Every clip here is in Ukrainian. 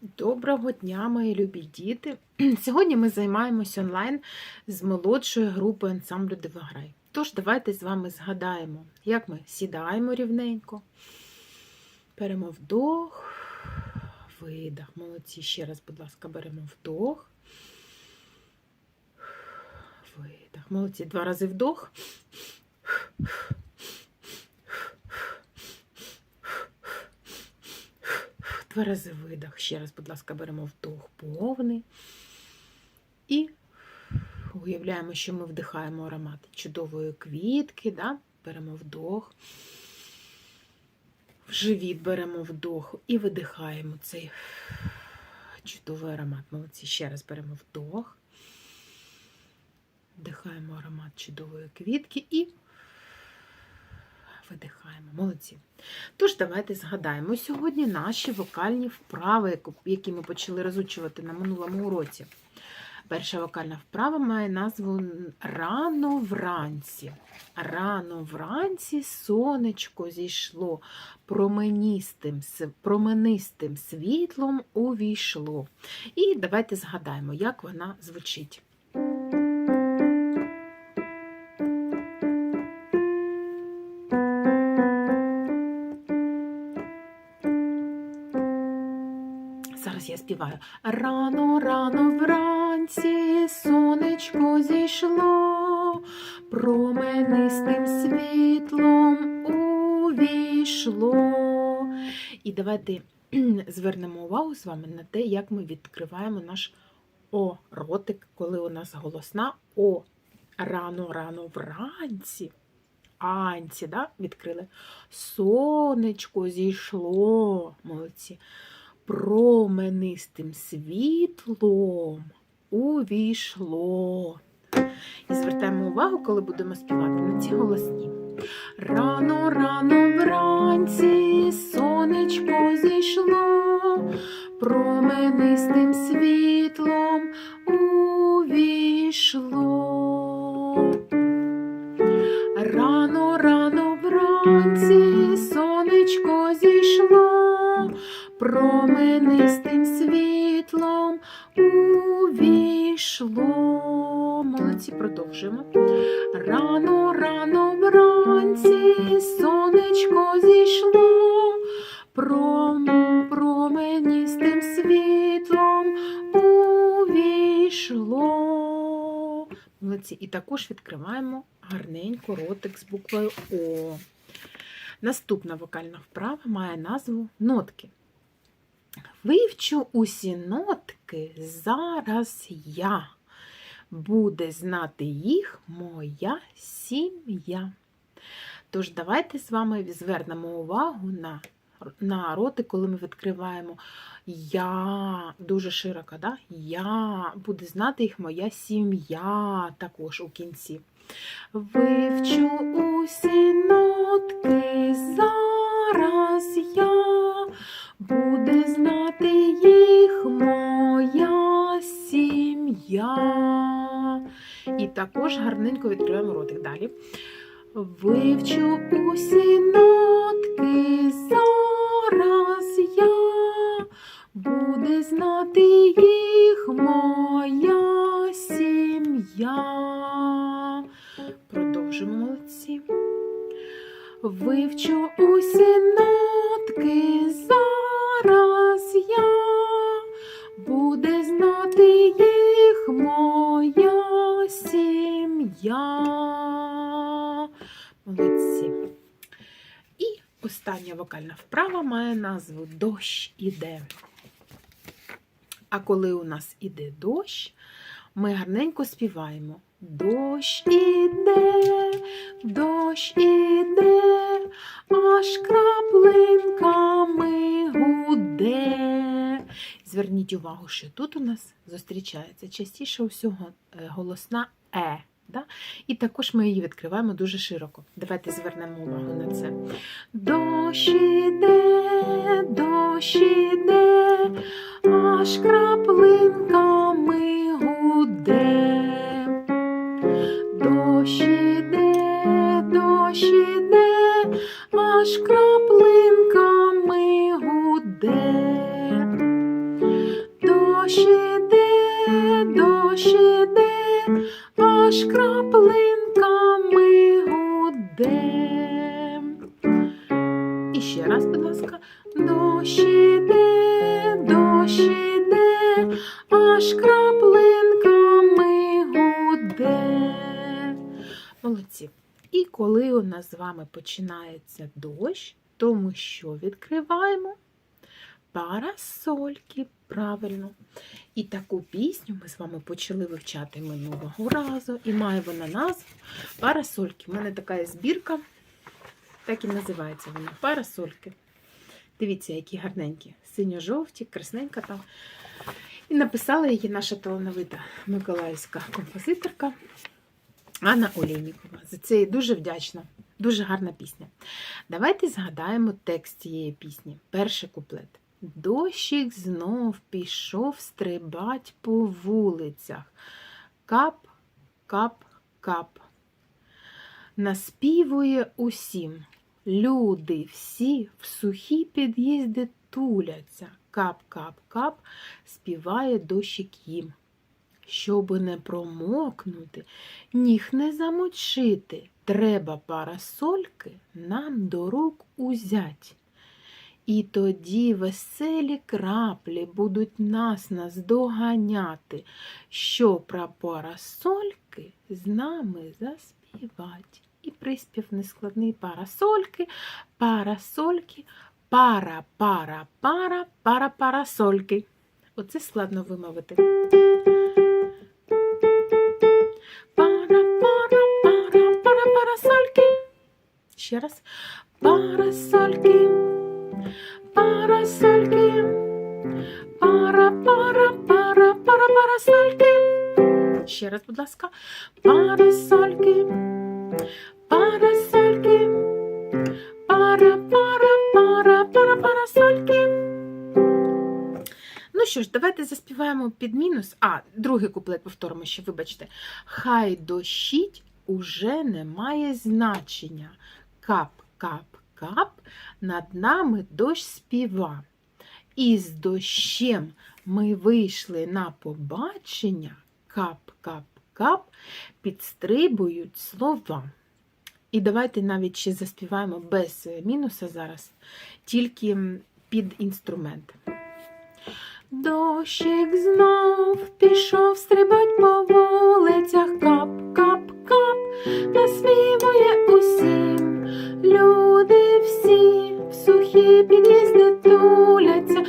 Доброго дня, мої любі діти! Сьогодні ми займаємось онлайн з молодшої групи ансамблю Дивограй. Тож, давайте з вами згадаємо, як ми сідаємо рівненько, беремо вдох, видох. Молодці. Ще раз, будь ласка, беремо вдох, видох. Молодці. Два рази вдох. Два рази видох. Ще раз, будь ласка, беремо вдох повний. І уявляємо, що ми вдихаємо аромат чудової квітки. Да? Беремо вдох. В живіт беремо вдох і видихаємо цей чудовий аромат. Молодці. Ще раз беремо вдох. Вдихаємо аромат чудової квітки і видихаємо. Молодці. Тож, давайте згадаємо сьогодні наші вокальні вправи, які ми почали розучувати на минулому уроці. Перша вокальна вправа має назву Рано вранці. Рано вранці сонечко зійшло, променістим, променистим світлом увійшло. І давайте згадаємо, як вона звучить. Зараз співаю. Рано, рано вранці сонечко зійшло, променистим світлом увійшло. І давайте звернемо увагу з вами на те, як ми відкриваємо наш О ротик, коли у нас голосна О. Рано, рано вранці. Анці, да, відкрили. Сонечко зійшло. Молодці променистим світлом увійшло. І звертаємо увагу, коли будемо співати на ці голосні. Рано, рано вранці сонечко зійшло, променистим вранці сонечко зійшло, пром, променистим світлом увійшло. Молодці. І також відкриваємо гарненько ротик з буквою О. Наступна вокальна вправа має назву нотки. Вивчу усі нотки зараз я. Буде знати їх моя сім'я. Тож, давайте з вами звернемо увагу на на роти, коли ми відкриваємо Я дуже широко, да? я буде знати їх моя сім'я також у кінці. Вивчу усі нотки зараз я, буде знати їх моя сім'я. І також гарненько відкриваємо ротик далі. Вивчу усі нотки зараз я, буде знати їх моя сім'я. Продовжимо молодці. Вивчу усі нотки остання вокальна вправа має назву Дощ іде. А коли у нас іде дощ, ми гарненько співаємо. Дощ іде, дощ іде, аж краплинками гуде. Зверніть увагу, що тут у нас зустрічається частіше всього голосна Е. Да? І також ми її відкриваємо дуже широко. Давайте звернемо увагу на це. Дощ іде, дощ іде, аж краплинками аж краплинками гуде. Молодці. І коли у нас з вами починається дощ, то ми що відкриваємо? Парасольки, правильно. І таку пісню ми з вами почали вивчати минулого разу. І має вона назву Парасольки. У мене така збірка, так і називається вона Парасольки. Дивіться, які гарненькі. Синьо-жовті, красненька там. І написала її наша талановита миколаївська композиторка Анна Олійнікова. За це їй дуже вдячна. Дуже гарна пісня. Давайте згадаємо текст цієї пісні. Перший куплет. Дощик знов пішов стрибать по вулицях. Кап, кап, кап. Наспівує усім. Люди всі в сухі під'їзди туляться. Кап, кап, кап, співає дощик їм. Щоби не промокнути, ніг не замочити, треба парасольки нам до рук узять. І тоді веселі краплі будуть нас наздоганяти, що про парасольки з нами заспівать. І приспів нескладний парасольки, парасольки, пара, пара, пара, пара, парасольки. Оце складно вимовити. Пара, пара, пара, пара, парасольки. Ще раз. Парасольки, парасольки, пара, пара, пара, пара, парасольки. Ще раз, будь ласка. Парасольки, парасольки, пара, пара, пара, пара, парасольки. Ну що ж, давайте заспіваємо під мінус. А, другий куплет повторимо ще, вибачте. Хай дощить уже не має значення. Кап, кап, кап, над нами дощ співа. І з дощем ми вийшли на побачення. Кап, кап, кап, підстрибують слова. І давайте навіть ще заспіваємо без мінуса зараз, тільки під інструмент. Дощик знов пішов стрибать по вулицях, кап, кап, кап, насмівує усім. Люди всі в сухі під'їзди туляться,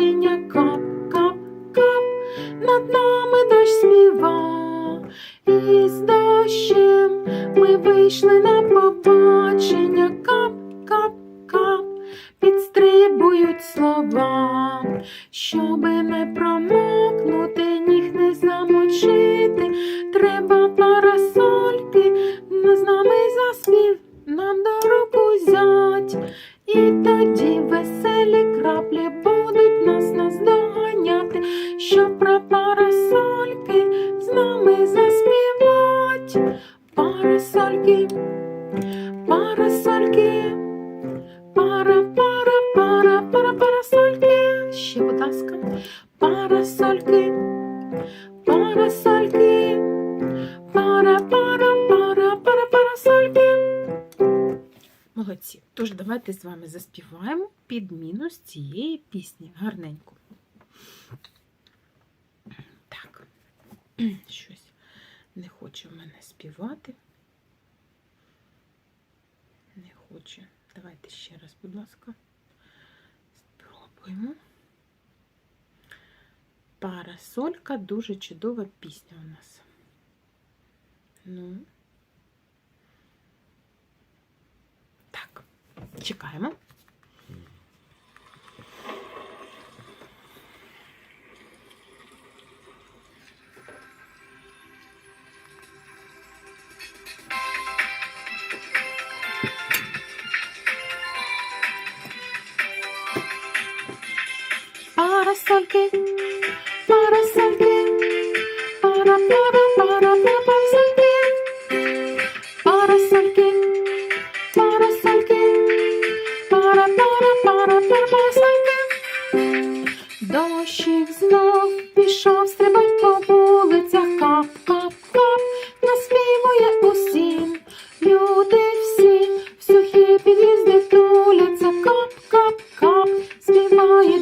значення. Кап, кап, кап, над нами дощ співа. І з дощем ми вийшли на побачення. Кап, кап, кап, підстрибують слова. Щоби не промокнути, ніг не замочити, треба парасольки з нами заспів нам до руку взять. І тоді Молодці. Тож давайте з вами заспіваємо під мінус цієї пісні. Гарненько. Так. Щось не хоче в мене співати. Не хоче. Давайте ще раз, будь ласка. Спробуємо. Парасолька дуже чудова пісня у нас. Ну. Так, чекаємо. Парасольки, парасольки, пара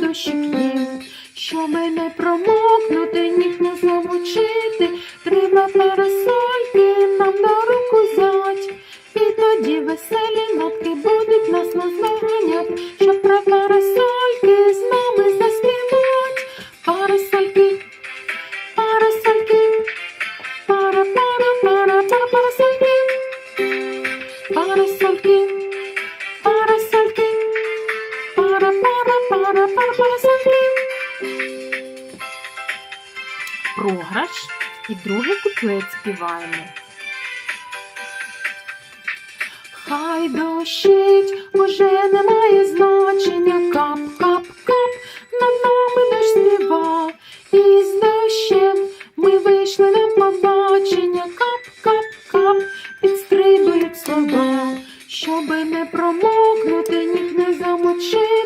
дощик їм. Щоби не промокнути, ніг не замочити, треба парасольки нам до руку взять. І тоді веселі нотки будуть нас наздоганять, щоб про парасольки з нами заспівать. Парасольки, парасольки, пара пара пара пара парасольки, парасольки, Програш і другий куплет співаємо. Хай дощить, уже немає значення. Кап, кап, кап, над нами дощ співа. І з дощем ми вийшли на побачення. Кап, кап, кап, підстрибують слова. Щоби не промокнути, ніг не замочити,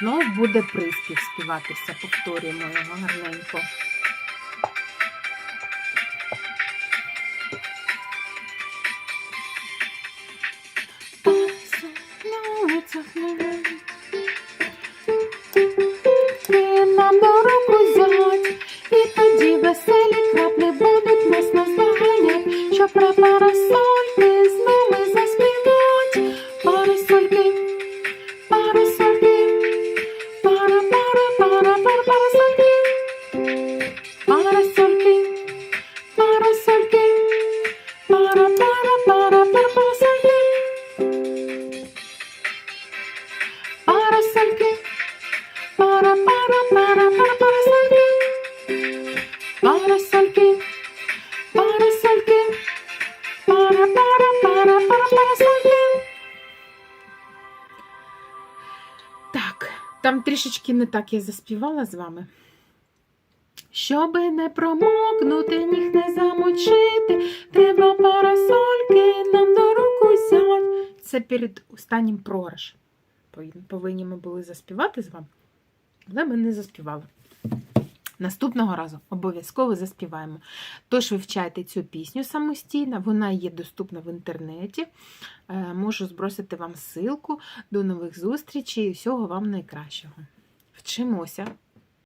знов буде приспів співатися. Повторюємо його гарненько. Трішечки не так я заспівала з вами. Щоби не промокнути, ніг не замочити, треба парасольки нам до руку взять. Це перед останнім. Повинні- Повинні ми були заспівати з вами, але ми не заспівали. Наступного разу обов'язково заспіваємо. Тож вивчайте цю пісню самостійно, вона є доступна в інтернеті. Е, Можу збросити вам ссылку. До нових зустрічей і всього вам найкращого. Вчимося!